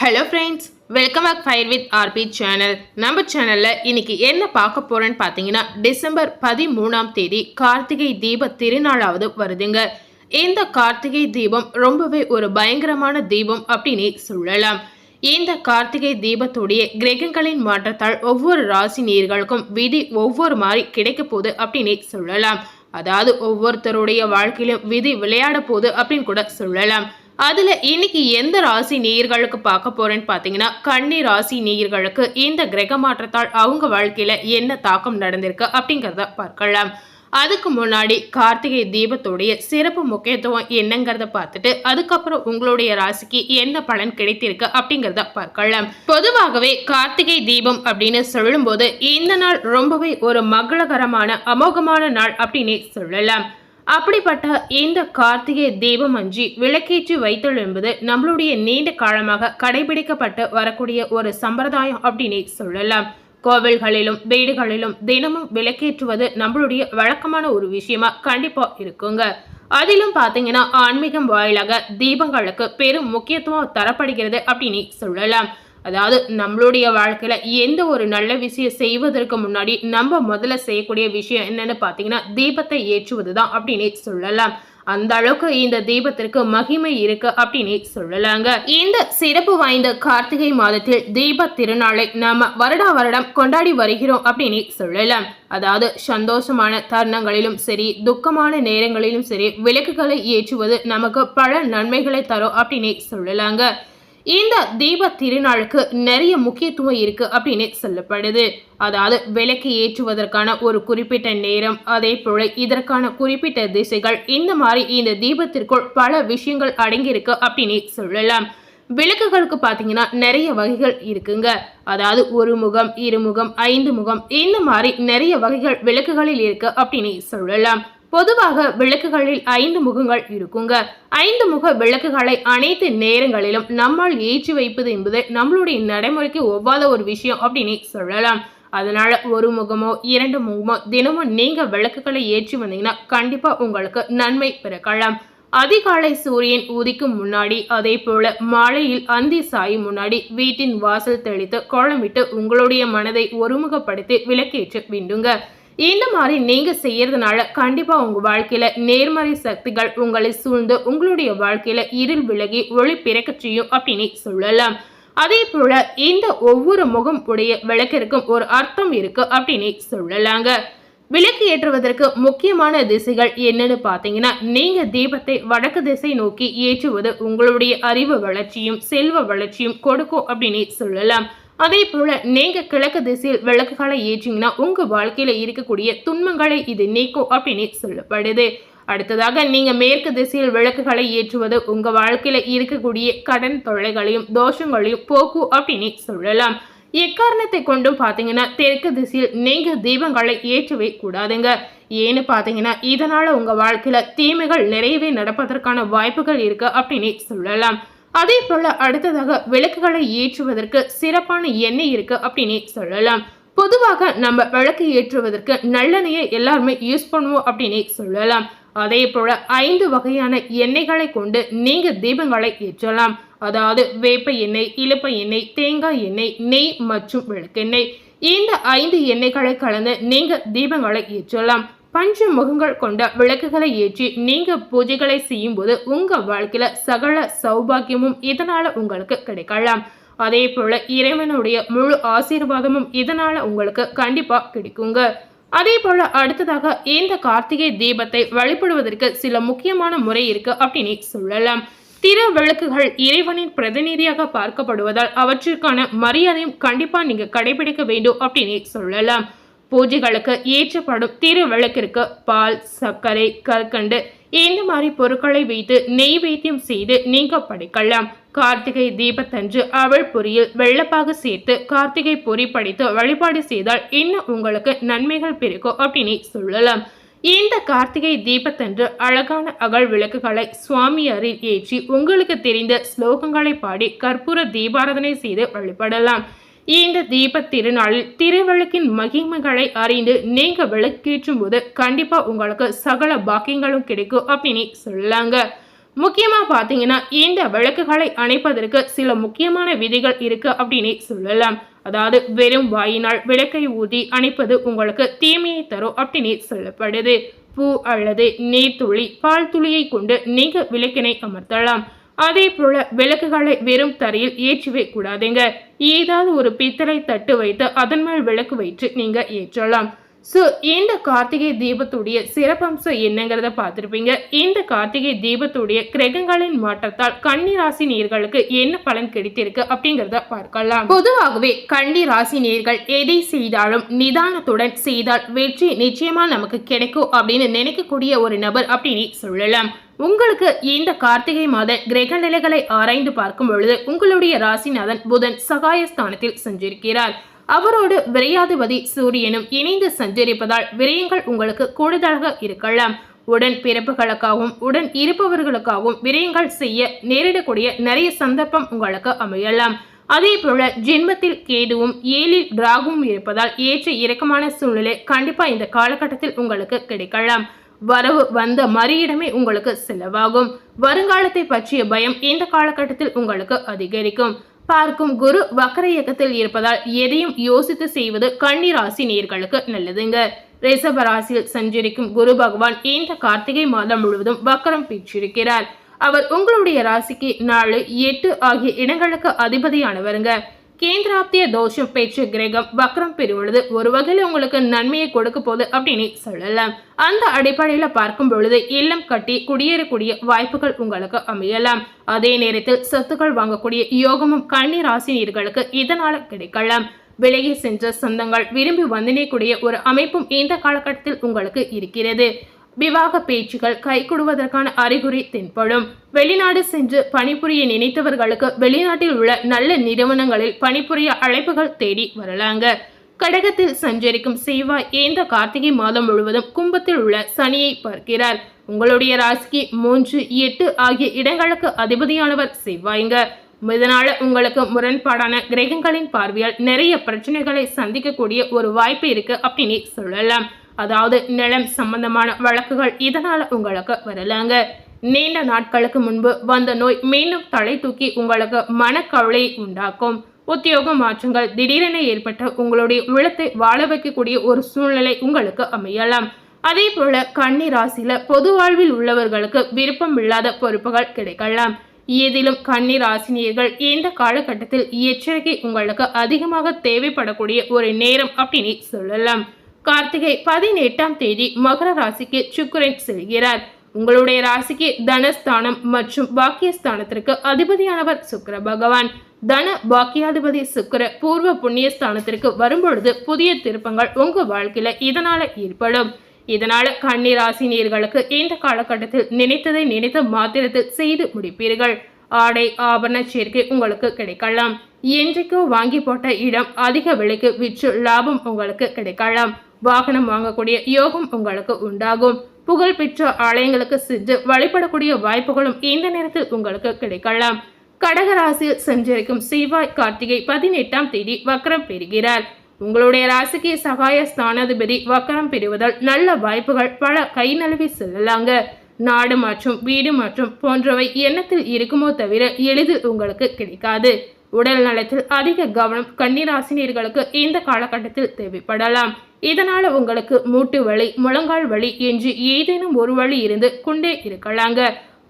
Hello friends welcome back fire with RP channel நம்ம சேனலில் இன்னைக்கு என்ன பார்க்க போகிறேன்னு பார்த்தீங்கன்னா டிசம்பர் பதிமூணாம் தேதி கார்த்திகை தீப திருநாளாவது வருதுங்க. இந்த கார்த்திகை தீபம் ரொம்பவே ஒரு பயங்கரமான தீபம் அப்படின்னு சொல்லலாம். இந்த கார்த்திகை தீபத்துடைய கிரகங்களின் மாற்றத்தால் ஒவ்வொரு ராசி நீர்களுக்கும் விதி ஒவ்வொரு மாதிரி கிடைக்க போகுது அப்படின்னு சொல்லலாம். அதாவது ஒவ்வொருத்தருடைய வாழ்க்கையிலும் விதி விளையாட போகுது அப்படின்னு கூட சொல்லலாம். அதுல இன்னைக்கு எந்த ராசி நேயர்களுக்கு பார்க்க போறேன்னு பாத்தீங்கன்னா கன்னி ராசி நேயர்களுக்கு இந்த கிரக மாற்றத்தால் அவங்க வாழ்க்கையில என்ன தாக்கம் நடந்திருக்கு அப்படிங்கிறத பார்க்கலாம். அதுக்கு முன்னாடி கார்த்திகை தீபத்துடைய சிறப்பு முக்கியத்துவம் என்னங்கிறத பார்த்துட்டு அதுக்கப்புறம் உங்களுடைய ராசிக்கு என்ன பலன் கிடைத்திருக்கு அப்படிங்கிறத பார்க்கலாம். பொதுவாகவே கார்த்திகை தீபம் அப்படின்னு சொல்லும்போது இந்த நாள் ரொம்பவே ஒரு மங்களகரமான அமோகமான நாள் அப்படின்னு சொல்லலாம். அப்படிப்பட்ட இந்த கார்த்திகை தீபம் அஞ்சி விளக்கேற்றி வைத்தல் என்பது நம்மளுடைய நீண்ட காலமாக கடைபிடிக்கப்பட்டு வரக்கூடிய ஒரு சம்பிரதாயம் அப்படின்னு சொல்லலாம். கோவில்களிலும் வீடுகளிலும் தினமும் விளக்கேற்றுவது நம்மளுடைய வழக்கமான ஒரு விஷயமா கண்டிப்பா இருக்குங்க. அதிலும் பார்த்தீங்கன்னா ஆன்மீகம் வாயிலாக தீபங்களுக்கு பெரும் முக்கியத்துவம் தரப்படுகிறது அப்படின்னு சொல்லலாம். அதாவது நம்மளுடைய வாழ்க்கையில் எந்த ஒரு நல்ல விஷயம் செய்வதற்கு முன்னாடி நம்ம முதல்ல செய்யக்கூடிய விஷயம் என்னென்னு பார்த்தீங்கன்னா தீபத்தை ஏற்றுவது தான் அப்படின்னு சொல்லலாம். அந்த அளவுக்கு இந்த தீபத்திற்கு மகிமை இருக்கு அப்படின்னு சொல்லலாங்க. இந்த சிறப்பு வாய்ந்த கார்த்திகை மாதத்தில் தீப திருநாளை நாம வருடா வருடம் கொண்டாடி வருகிறோம் அப்படின்னு சொல்லலாம். அதாவது சந்தோஷமான தருணங்களிலும் சரி துக்கமான நேரங்களிலும் சரி விளக்குகளை ஏற்றுவது நமக்கு பல நன்மைகளை தரும் அப்படின்னு சொல்லலாங்க. இந்த தீப திருநாளுக்கு நிறைய முக்கியத்துவம் இருக்கு அப்படின்னு சொல்லப்படுது. அதாவது விளக்கு ஏற்றுவதற்கான ஒரு குறிப்பிட்ட நேரம் அதே போல இதற்கான குறிப்பிட்ட திசைகள் இந்த மாதிரி இந்த தீபத்திற்குள் பல விஷயங்கள் அடங்கியிருக்கு அப்படின்னு சொல்லலாம். விளக்குகளுக்கு பார்த்தீங்கன்னா நிறைய வகைகள் இருக்குங்க. அதாவது ஒரு முகம் இருமுகம் ஐந்து முகம் இந்த மாதிரி நிறைய வகைகள் விளக்குகளில் இருக்கு அப்படின்னு சொல்லலாம். பொதுவாக விளக்குகளில் ஐந்து முகங்கள் இருக்குங்க. ஐந்து முக விளக்குகளை அனைத்து நேரங்களிலும் நம்மால் ஏற்றி வைப்பது என்பது நம்மளுடைய நடைமுறைக்கு ஒவ்வாத ஒரு விஷயம் அப்படின்னு சொல்லலாம். அதனால ஒரு முகமோ இரண்டு முகமோ தினமும் நீங்க விளக்குகளை ஏற்றி வந்தீங்கன்னா கண்டிப்பா உங்களுக்கு நன்மை பிறக்கலாம். அதிகாலை சூரியன் உதிக்கும் முன்னாடி அதே போல மாலையில் அந்தி சாயும் முன்னாடி வீட்டின் வாசல் தெளித்து கோலமிட்டு உங்களுடைய மனதை ஒருமுகப்படுத்தி விளக்கேற்று வேண்டுங்க இந்த மாதிரி நீங்க செய்யறதுனால கண்டிப்பா உங்க வாழ்க்கையில நேர்மறை சக்திகள் உங்களை சூழ்ந்து உங்களுடைய வாழ்க்கையில இருள் விலகி ஒளி பிறக்க செய்யும் அப்படின்னு சொல்லலாம். அதே போல இந்த ஒவ்வொரு முகம் உடைய விளக்கிற்கும் ஒரு அர்த்தம் இருக்கு அப்படின்னு சொல்லலாங்க. விளக்கு ஏற்றுவதற்கு முக்கியமான திசைகள் என்னன்னு பார்த்தீங்கன்னா நீங்க தீபத்தை வடக்கு திசை நோக்கி ஏற்றுவது உங்களுடைய அறிவு வளர்ச்சியும் செல்வ வளர்ச்சியும் கொடுக்கும் அப்படின்னு சொல்லலாம். அதே போல நீங்க கிழக்கு திசையில் விளக்குகளை ஏற்றிங்கன்னா உங்க வாழ்க்கையில இருக்கக்கூடிய துன்பங்களை இது நீக்கும் அப்படின்னு சொல்லப்படுது. அடுத்ததாக நீங்க மேற்கு திசையில் விளக்குகளை ஏற்றுவது உங்க வாழ்க்கையில இருக்கக்கூடிய கடன் தொல்லைகளையும் தோஷங்களையும் போக்கும் அப்படின்னு சொல்லலாம். எக்காரணத்தை கொண்டும் பார்த்தீங்கன்னா தெற்கு திசையில் நீங்க தீபங்களை ஏற்றவே கூடாதுங்க. ஏன்னு பார்த்தீங்கன்னா இதனால உங்க வாழ்க்கையில தீமைகள் நிறையவே நடப்பதற்கான வாய்ப்புகள் இருக்கு அப்படின்னு சொல்லலாம். அதே போல அடுத்ததாக விளக்குகளை ஏற்றுவதற்கு சிறப்பான எண்ணெய் இருக்கு அப்படின்னு சொல்லலாம். பொதுவாக நம்ம விளக்கு ஏற்றுவதற்கு நல்லெண்ணெயை எல்லாருமே யூஸ் பண்ணுவோம் அப்படின்னு சொல்லலாம். அதே போல ஐந்து வகையான எண்ணெய்களை கொண்டு நீங்க தீபங்களை ஏற்றலாம். அதாவது வேப்ப எண்ணெய் இழுப்ப எண்ணெய் தேங்காய் எண்ணெய் நெய் மற்றும் விளக்கெண்ணெய். இந்த ஐந்து எண்ணெய்களை கலந்து நீங்க தீபங்களை ஏற்றலாம். பஞ்ச முகங்கள் கொண்ட விளக்குகளை ஏற்றி நீங்க பூஜைகளை செய்யும் போது உங்க வாழ்க்கையில சகல சௌபாகியமும் இதனால உங்களுக்கு கிடைக்கலாம். அதே போல இறைவனுடைய முழு ஆசீர்வாதமும் இதனால உங்களுக்கு கண்டிப்பா கிடைக்குங்க. அதே போல அடுத்ததாக இந்த கார்த்திகை தீபத்தை வழிபடுவதற்கு சில முக்கியமான முறை இருக்கு அப்படின்னு சொல்லலாம். திரு விளக்குகள் இறைவனின் பிரதிநிதியாக பார்க்கப்படுவதால் அவற்றிற்கான மரியாதையும் கண்டிப்பா நீங்க கடைபிடிக்க வேண்டும் அப்படின்னு சொல்லலாம். பூஜைகளுக்கு ஏற்றப்படும் திரு விளக்கிற்கு பால் சர்க்கரை கற்கண்டு இந்த மாதிரி பொருட்களை வைத்து நெய்வேத்தியம் செய்து நீங்க படைக்கலாம். கார்த்திகை தீபத்தன்று அவள் பொரியில் வெள்ளப்பாக சேர்த்து கார்த்திகை பொறி படைத்து வழிபாடு செய்தால் இன்னும் உங்களுக்கு நன்மைகள் பிறக்கும் அப்படின்னு சொல்லலாம். இந்த கார்த்திகை தீபத்தன்று அழகான அகழ் விளக்குகளை சுவாமியாரில் ஏற்றி உங்களுக்கு தெரிந்த ஸ்லோகங்களை பாடி கற்பூர தீபாராதனை செய்து வழிபடலாம். இந்த தீப திருநாளில் திருவிளக்கின் மகிமைகளை அறிந்து நீங்க விளக்கேற்றும் போது கண்டிப்பா உங்களுக்கு சகல பாக்கியங்களும் கிடைக்கும் அப்படின்னு சொல்லாங்க. முக்கியமா பாத்தீங்கன்னா இந்த விளக்குகளை அணைப்பதற்கு சில முக்கியமான விதிகள் இருக்கு அப்படின்னு சொல்லலாம். அதாவது வெறும் வாயினால் விளக்கை ஊதி அணைப்பது உங்களுக்கு தீமையை தரும் அப்படின்னு சொல்லப்படுது. பூ அல்லது நீர்த்துளி பால் துளியை கொண்டு நீங்க விளக்கினை அமர்த்தலாம். அதே போல விளக்குகளை வெறும் தரையில் ஏற்றவே கூடாதுங்க. ஏதாவது ஒரு பித்தளை தட்டு வைத்து அதன் மேல் விளக்கு வைத்து நீங்க ஏற்றலாம். ஸோ இந்த கார்த்திகை தீபத்துடைய சிறப்பம்சம் என்னங்கிறத பார்த்துருப்பீங்க. இந்த கார்த்திகை தீபத்துடைய கிரகங்களின் மாற்றத்தால் கன்னி ராசி நேர்களுக்கு என்ன பலன் கிடைத்திருக்கு அப்படிங்கிறத பார்க்கலாம். பொதுவாகவே கன்னி ராசி நேர்கள் எதை செய்தாலும் நிதானத்துடன் செய்தால் வெற்றி நிச்சயமா நமக்கு கிடைக்கும் அப்படின்னு நினைக்கக்கூடிய ஒரு நபர் அப்படின்னு சொல்லலாம். உங்களுக்கு இந்த கார்த்திகை மாத கிரக நிலைகளை ஆராய்ந்து பார்க்கும் பொழுது உங்களுடைய ராசிநாதன் புதன் சகாயஸ்தானத்தில் சென்றிருக்கிறார். அவரோடு விரையாதிபதி சூரியனும் இணைந்து சஞ்சரிப்பதால் விரயங்கள் உங்களுக்கு கூடுதலாக இருக்கலாம். உடன் பிறப்புகளுக்காகவும் உடன் இருப்பவர்களுக்காகவும் விரயங்கள் செய்ய நேரிடக்கூடிய நிறைய சந்தர்ப்பம் உங்களுக்கு அமையலாம். அதே போல ஜென்மத்தில் கேதுவும் ஏழில் ராகுவும் இருப்பதால் ஏற்ற இறக்கமான சூழ்நிலை கண்டிப்பா இந்த காலகட்டத்தில் உங்களுக்கு கிடைக்கலாம். வரவு வந்த மறியிடமே உங்களுக்கு செலவாகும். வருங்காலத்தை பற்றிய பயம் இந்த காலகட்டத்தில் உங்களுக்கு அதிகரிக்கும். பார்க்கும் குரு வக்கர இயக்கத்தில் இருப்பதால் எதையும் யோசித்து செய்வது கன்னிராசி நேர்களுக்கு நல்லதுங்க. ரிஷப ராசியில் சஞ்சரிக்கும் குரு பகவான் இந்த கார்த்திகை மாதம் முழுவதும் வக்கரம் பெற்றிருக்கிறார். அவர் உங்களுடைய ராசிக்கு நாலு எட்டு ஆகிய இடங்களுக்கு அதிபதியானவருங்க. கேந்திராப்திய தோஷம் பேச்சு கிரகம் வக்ரம் பெறுவது ஒரு வகையில் உங்களுக்கு நன்மையை கொடுக்க போகுது அப்படின்னு சொல்லலாம். அந்த அடிப்படையில் பார்க்கும் பொழுது இல்லம் கட்டி குடியேறக்கூடிய வாய்ப்புகள் உங்களுக்கு அமையலாம். அதே நேரத்தில் சொத்துக்கள் வாங்கக்கூடிய யோகமும் கன்னி ராசினியர்களுக்கு இதனால கிடைக்கலாம். விலகி சென்ற சொந்தங்கள் விரும்பி வந்தினக்கூடிய ஒரு அமைப்பும் இந்த காலகட்டத்தில் உங்களுக்கு இருக்கிறது. விவாக பேச்சுகள் கைகூடுவதற்கான அறிகுறி தென்படும். வெளிநாடு சென்று பணிபுரிய நினைத்தவர்களுக்கு வெளிநாட்டில் உள்ள நல்ல நிறுவனங்களில் பணிபுரிய அழைப்புகள் தேடி வரலாங்க. கடகத்தில் சஞ்சரிக்கும் செவ்வாய் ஏந்த கார்த்திகை மாதம் முழுவதும் கும்பத்தில் உள்ள சனியை பார்க்கிறார். உங்களுடைய ராசிக்கு மூன்று எட்டு ஆகிய இடங்களுக்கு அதிபதியானவர் செவ்வாய்ங்க. இதனால உங்களுக்கு முரண்பாடான கிரகங்களின் பார்வையால் நிறைய பிரச்சனைகளை சந்திக்கக்கூடிய ஒரு வாய்ப்பு இருக்கு அப்படின்னு சொல்லலாம். அதாவது நிலம் சம்பந்தமான வழக்குகள் இதனால் உங்களுக்கு வரலாங்க. நீண்ட நாட்களுக்கு முன்பு வந்த நோய் மீண்டும் தலை தூக்கி உங்களுக்கு மனக்கவலை உண்டாக்கும். உத்தியோக மாற்றங்கள் திடீரென ஏற்பட்ட உங்களுடைய உள்ளத்தை வாழ வைக்கக்கூடிய ஒரு சூழ்நிலை உங்களுக்கு அமையலாம். அதே போல கன்னி ராசியில பொது வாழ்வில் உள்ளவர்களுக்கு விருப்பம் இல்லாத பொறுப்புகள் கிடைக்கலாம். ஏதிலும் கன்னி ராசினியர்கள் இந்த காலகட்டத்தில் எச்சரிக்கை உங்களுக்கு அதிகமாக தேவைப்படக்கூடிய ஒரு நேரம் அப்படின்னு சொல்லலாம். கார்த்திகை பதினெட்டாம் தேதி மகர ராசிக்கு சுக்கரன் செல்கிறார். உங்களுடைய ராசிக்கு தனஸ்தானம் மற்றும் பாக்கியஸ்தானத்திற்கு அதிபதியானவர் சுக்கர பகவான். தன பாக்கியாதிபதி சுக்கர பூர்வ புண்ணியஸ்தானத்திற்கு வரும்பொழுது புதிய திருப்பங்கள் உங்க வாழ்க்கையில இதனால ஏற்படும். இதனால கன்னி ராசி நீர்களுக்கு இந்த காலகட்டத்தில் நினைத்ததை நினைத்த மாத்திரத்தில் செய்து முடிப்பீர்கள். ஆடை ஆபரண சேர்க்கை உங்களுக்கு கிடைக்கலாம். என்றைக்கோ வாங்கி போட்ட இடம் அதிக விலைக்கு விற்று லாபம் உங்களுக்கு கிடைக்கலாம். வாகனம் வாங்கக்கூடிய யோகம் உங்களுக்கு உண்டாகும். புகழ்பெற்ற ஆலயங்களுக்கு சென்று வழிபடக்கூடிய வாய்ப்புகளும் இந்த நேரத்தில் உங்களுக்கு கிடைக்கலாம். கடகராசியில் சஞ்சரிக்கும் செவ்வாய் கார்த்திகை பதினெட்டாம் தேதி வக்கரம் பெறுகிறார். உங்களுடைய ராசிக்கு சகாய ஸ்தானாதிபதி வக்கரம் பெறுவதால் நல்ல வாய்ப்புகள் பல கை நழுவி செல்லலாங்க. நாடு மற்றும் வீடு மற்றும் போன்றவை எண்ணத்தில் இருக்குமோ தவிர எளிதில் உங்களுக்கு கிடைக்காது. உடல் நலத்தில் அதிக கவனம் கன்னிராசினியர்களுக்கு இந்த காலகட்டத்தில் தேவைப்படலாம். இதனால உங்களுக்கு மூட்டு வலி முழங்கால் வலி என்று ஏதேனும் ஒரு வழி இருந்து கொண்டே இருக்கலாங்க.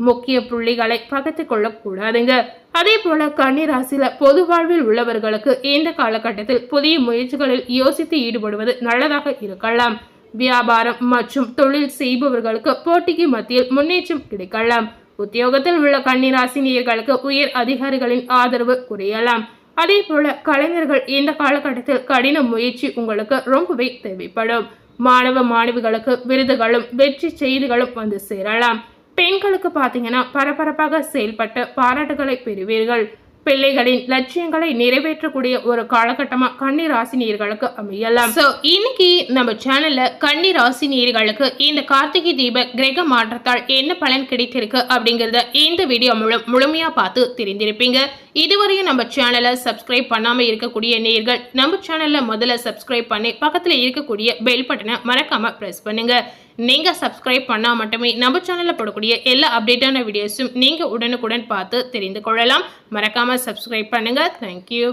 முக்கிய புள்ளிகளை பகத்து கொள்ளக்கூடாதுங்க. அதே போல கன்னிராசியில பொது வாழ்வில் உள்ளவர்களுக்கு இந்த காலகட்டத்தில் புதிய முயற்சிகளில் யோசித்து ஈடுபடுவது நல்லதாக இருக்கலாம். வியாபாரம் மற்றும் தொழில் செய்பவர்களுக்கு போட்டிக்கு மத்தியில் முன்னேற்றம் கிடைக்கலாம். உத்தியோகத்தில் உள்ள கன்னிராசினியர்களுக்கு உயர் அதிகாரிகளின் ஆதரவு குறையலாம். அதே போல கலைஞர்கள் இந்த காலகட்டத்தில் கடின முயற்சி உங்களுக்கு ரொம்பவே தேவைப்படும். மாணவ மாணவிகளுக்கு விருதுகளும் வெற்றி செய்திகளும் வந்து சேரலாம். பெண்களுக்கு பார்த்தீங்கன்னா பரபரப்பாக செயல்பட்டு பாராட்டுகளை பெறுவீர்கள். பிள்ளைகளின் லட்சியங்களை நிறைவேற்றக்கூடிய ஒரு காலகட்டமா கன்னி ராசினியர்களுக்கு அமையலாம். ஸோ இன்னைக்கு நம்ம சேனல்ல கன்னி ராசினியர்களுக்கு இந்த கார்த்திகை தீப கிரக மாற்றத்தால் என்ன பலன் கிடைத்திருக்கு அப்படிங்கறத இந்த வீடியோ மூலம் முழுமையா பார்த்து தெரிந்திருப்பீங்க. இதுவரையும் நம்ம சேனலை சப்ஸ்கிரைப் பண்ணாமல் இருக்கக்கூடிய நேயர்கள் நம்ம சேனலில் முதல்ல சப்ஸ்கிரைப் பண்ணி பக்கத்தில் இருக்கக்கூடிய பெல் பட்டனை மறக்காமல் ப்ரெஸ் பண்ணுங்க. நீங்கள் சப்ஸ்கிரைப் பண்ணால் மட்டுமே நம்ம சேனலில் போடக்கூடிய எல்லா அப்டேட்டான வீடியோஸும் நீங்கள் உடனுக்குடன் பார்த்து தெரிந்து கொள்ளலாம். மறக்காமல் சப்ஸ்கிரைப் பண்ணுங்கள் தேங்க்யூ